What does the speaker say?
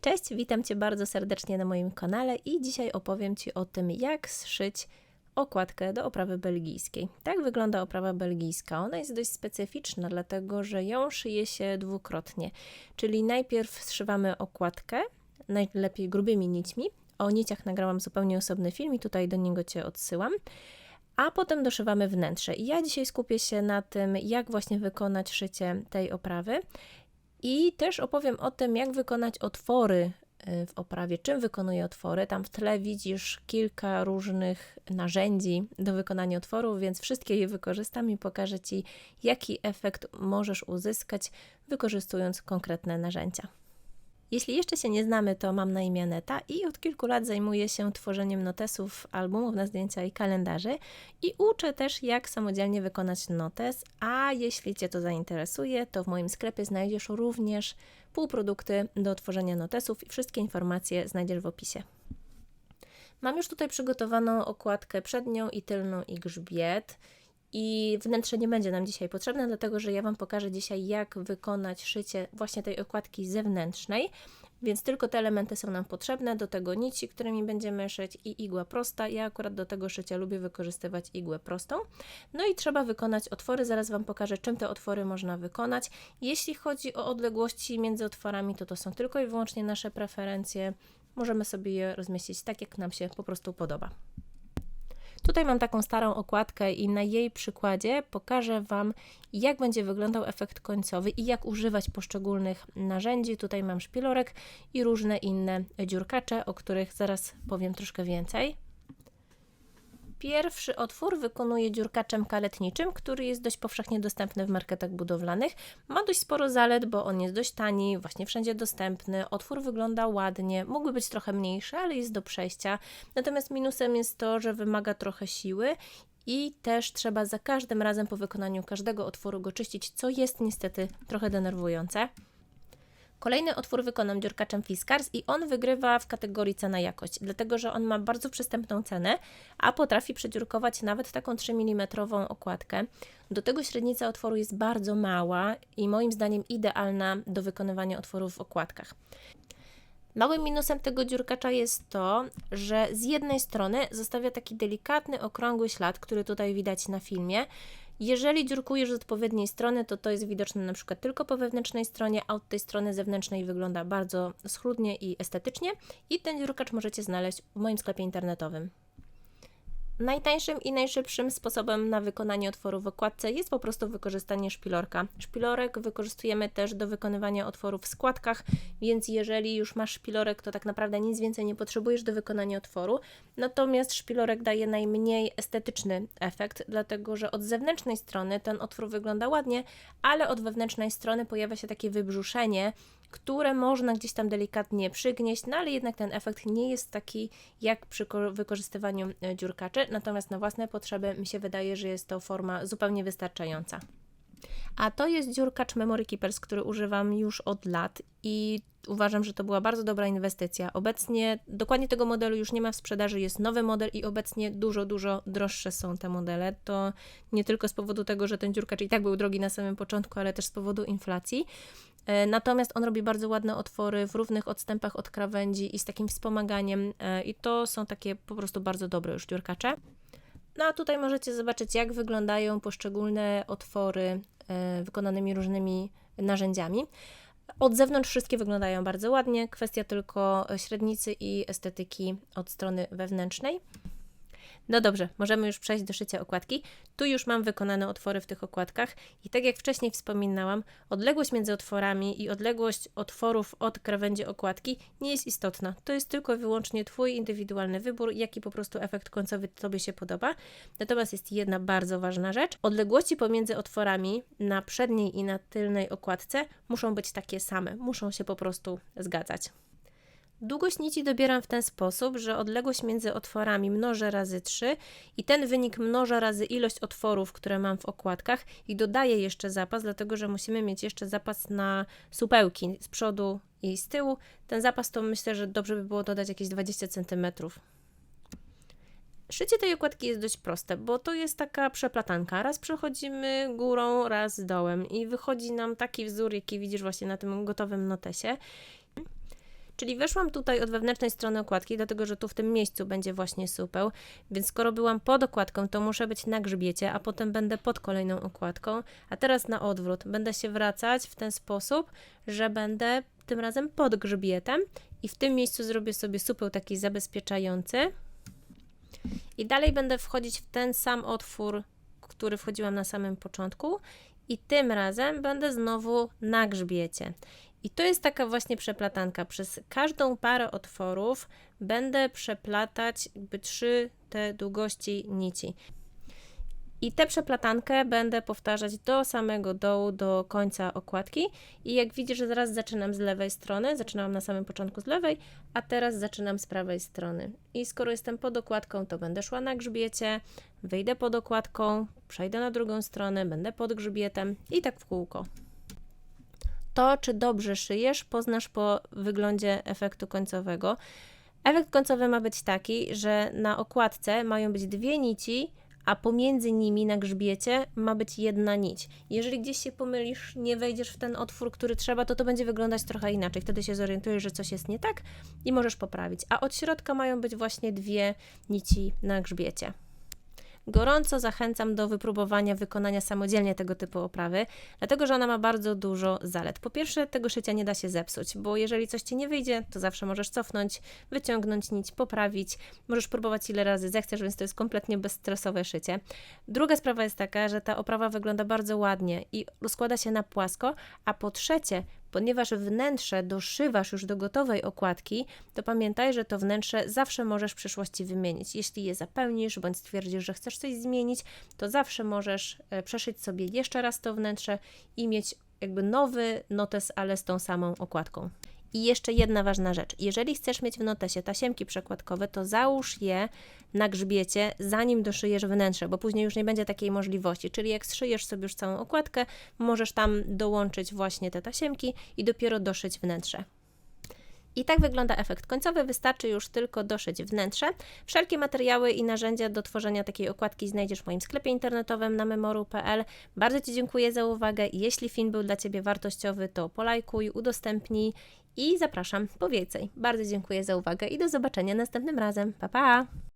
Cześć, witam Cię bardzo serdecznie na moim kanale i dzisiaj opowiem Ci o tym, jak zszyć okładkę do oprawy belgijskiej. Tak wygląda oprawa belgijska. Ona jest dość specyficzna, dlatego że ją szyje się dwukrotnie. Czyli najpierw zszywamy okładkę, najlepiej grubymi nićmi. O niciach nagrałam zupełnie osobny film i tutaj do niego Cię odsyłam. A potem doszywamy wnętrze. I ja dzisiaj skupię się na tym, jak właśnie wykonać szycie tej oprawy. I też opowiem o tym, jak wykonać otwory y, w oprawie, czym wykonuję otwory. Tam w tle widzisz kilka różnych narzędzi do wykonania otworów, więc wszystkie je wykorzystam i pokażę Ci, jaki efekt możesz uzyskać wykorzystując konkretne narzędzia. Jeśli jeszcze się nie znamy, to mam na imię Neta i od kilku lat zajmuję się tworzeniem notesów, albumów na zdjęcia i kalendarzy i uczę też, jak samodzielnie wykonać notes, a jeśli Cię to zainteresuje, to w moim sklepie znajdziesz również półprodukty do tworzenia notesów i wszystkie informacje znajdziesz w opisie. Mam już tutaj przygotowaną okładkę przednią i tylną i grzbiet. I wnętrze nie będzie nam dzisiaj potrzebne, dlatego że ja Wam pokażę dzisiaj, jak wykonać szycie właśnie tej okładki zewnętrznej. Więc tylko te elementy są nam potrzebne, do tego nici, którymi będziemy szyć i igła prosta. Ja akurat do tego szycia lubię wykorzystywać igłę prostą. No i trzeba wykonać otwory, zaraz Wam pokażę, czym te otwory można wykonać. Jeśli chodzi o odległości między otworami, to to są tylko i wyłącznie nasze preferencje. Możemy sobie je rozmieścić tak, jak nam się po prostu podoba. Tutaj mam taką starą okładkę i na jej przykładzie pokażę Wam, jak będzie wyglądał efekt końcowy i jak używać poszczególnych narzędzi. Tutaj mam szpilorek i różne inne dziurkacze, o których zaraz powiem troszkę więcej. Pierwszy otwór wykonuję dziurkaczem kaletniczym, który jest dość powszechnie dostępny w marketach budowlanych. Ma dość sporo zalet, bo on jest dość tani, właśnie wszędzie dostępny. Otwór wygląda ładnie, mógłby być trochę mniejszy, ale jest do przejścia. Natomiast minusem jest to, że wymaga trochę siły i też trzeba za każdym razem po wykonaniu każdego otworu go czyścić, co jest niestety trochę denerwujące. Kolejny otwór wykonam dziurkaczem Fiskars i on wygrywa w kategorii cena-jakość, dlatego że on ma bardzo przystępną cenę, a potrafi przedziurkować nawet taką 3 mm okładkę. Do tego średnica otworu jest bardzo mała i moim zdaniem idealna do wykonywania otworów w okładkach. Małym minusem tego dziurkacza jest to, że z jednej strony zostawia taki delikatny, okrągły ślad, który tutaj widać na filmie, jeżeli dziurkujesz z odpowiedniej strony, to to jest widoczne na przykład tylko po wewnętrznej stronie, a od tej strony zewnętrznej wygląda bardzo schludnie i estetycznie i ten dziurkacz możecie znaleźć w moim sklepie internetowym. Najtańszym i najszybszym sposobem na wykonanie otworu w okładce jest po prostu wykorzystanie szpilorka. Szpilorek wykorzystujemy też do wykonywania otworów w składkach, więc jeżeli już masz szpilorek, to tak naprawdę nic więcej nie potrzebujesz do wykonania otworu. Natomiast szpilorek daje najmniej estetyczny efekt, dlatego że od zewnętrznej strony ten otwór wygląda ładnie, ale od wewnętrznej strony pojawia się takie wybrzuszenie, które można gdzieś tam delikatnie przygnieść, no ale jednak ten efekt nie jest taki jak przy wykorzystywaniu e, dziurkaczy, natomiast na własne potrzeby mi się wydaje, że jest to forma zupełnie wystarczająca. A to jest dziurkacz Memory Keepers, który używam już od lat i uważam, że to była bardzo dobra inwestycja. Obecnie dokładnie tego modelu już nie ma w sprzedaży, jest nowy model i obecnie dużo, dużo droższe są te modele. To nie tylko z powodu tego, że ten dziurkacz i tak był drogi na samym początku, ale też z powodu inflacji. E, natomiast on robi bardzo ładne otwory w równych odstępach od krawędzi i z takim wspomaganiem, e, i to są takie po prostu bardzo dobre już dziurkacze. No a tutaj możecie zobaczyć, jak wyglądają poszczególne otwory e, wykonanymi różnymi narzędziami. Od zewnątrz wszystkie wyglądają bardzo ładnie, kwestia tylko średnicy i estetyki od strony wewnętrznej. No dobrze, możemy już przejść do szycia okładki. Tu już mam wykonane otwory w tych okładkach i tak jak wcześniej wspominałam, odległość między otworami i odległość otworów od krawędzi okładki nie jest istotna. To jest tylko i wyłącznie Twój indywidualny wybór, jaki po prostu efekt końcowy Tobie się podoba. Natomiast jest jedna bardzo ważna rzecz. Odległości pomiędzy otworami na przedniej i na tylnej okładce muszą być takie same, muszą się po prostu zgadzać. Długość nici dobieram w ten sposób, że odległość między otworami mnożę razy 3 i ten wynik mnożę razy ilość otworów, które mam w okładkach i dodaję jeszcze zapas, dlatego że musimy mieć jeszcze zapas na supełki z przodu i z tyłu. Ten zapas to myślę, że dobrze by było dodać jakieś 20 cm. Szycie tej okładki jest dość proste, bo to jest taka przeplatanka. Raz przechodzimy górą, raz dołem i wychodzi nam taki wzór, jaki widzisz właśnie na tym gotowym notesie. Czyli weszłam tutaj od wewnętrznej strony okładki, dlatego że tu w tym miejscu będzie właśnie supeł, więc skoro byłam pod okładką, to muszę być na grzbiecie, a potem będę pod kolejną okładką, a teraz na odwrót. Będę się wracać w ten sposób, że będę tym razem pod grzbietem i w tym miejscu zrobię sobie supeł taki zabezpieczający. I dalej będę wchodzić w ten sam otwór, który wchodziłam na samym początku i tym razem będę znowu na grzbiecie. I to jest taka właśnie przeplatanka. Przez każdą parę otworów będę przeplatać jakby trzy te długości nici. I tę przeplatankę będę powtarzać do samego dołu, do końca okładki. I jak widzisz, zaraz zaczynam z lewej strony, zaczynałam na samym początku z lewej, a teraz zaczynam z prawej strony. I skoro jestem pod okładką, to będę szła na grzbiecie, wyjdę pod okładką, przejdę na drugą stronę, będę pod grzbietem i tak w kółko. To, czy dobrze szyjesz, poznasz po wyglądzie efektu końcowego. Efekt końcowy ma być taki, że na okładce mają być dwie nici, a pomiędzy nimi na grzbiecie ma być jedna nić. Jeżeli gdzieś się pomylisz, nie wejdziesz w ten otwór, który trzeba, to to będzie wyglądać trochę inaczej. Wtedy się zorientujesz, że coś jest nie tak i możesz poprawić. A od środka mają być właśnie dwie nici na grzbiecie. Gorąco zachęcam do wypróbowania wykonania samodzielnie tego typu oprawy, dlatego że ona ma bardzo dużo zalet. Po pierwsze, tego szycia nie da się zepsuć, bo jeżeli coś ci nie wyjdzie, to zawsze możesz cofnąć, wyciągnąć nić, poprawić. Możesz próbować ile razy zechcesz, więc to jest kompletnie bezstresowe szycie. Druga sprawa jest taka, że ta oprawa wygląda bardzo ładnie i rozkłada się na płasko, a po trzecie, ponieważ wnętrze doszywasz już do gotowej okładki, to pamiętaj, że to wnętrze zawsze możesz w przyszłości wymienić. Jeśli je zapełnisz bądź stwierdzisz, że chcesz coś zmienić, to zawsze możesz e, przeszyć sobie jeszcze raz to wnętrze i mieć jakby nowy notes, ale z tą samą okładką. I jeszcze jedna ważna rzecz. Jeżeli chcesz mieć w notesie tasiemki przekładkowe, to załóż je na grzbiecie, zanim doszyjesz wnętrze, bo później już nie będzie takiej możliwości. Czyli jak zszyjesz sobie już całą okładkę, możesz tam dołączyć właśnie te tasiemki i dopiero doszyć wnętrze. I tak wygląda efekt końcowy. Wystarczy już tylko doszyć wnętrze. Wszelkie materiały i narzędzia do tworzenia takiej okładki znajdziesz w moim sklepie internetowym na memoru.pl. Bardzo Ci dziękuję za uwagę. Jeśli film był dla Ciebie wartościowy, to polajkuj, udostępnij i zapraszam po więcej. Bardzo dziękuję za uwagę i do zobaczenia następnym razem. Pa pa!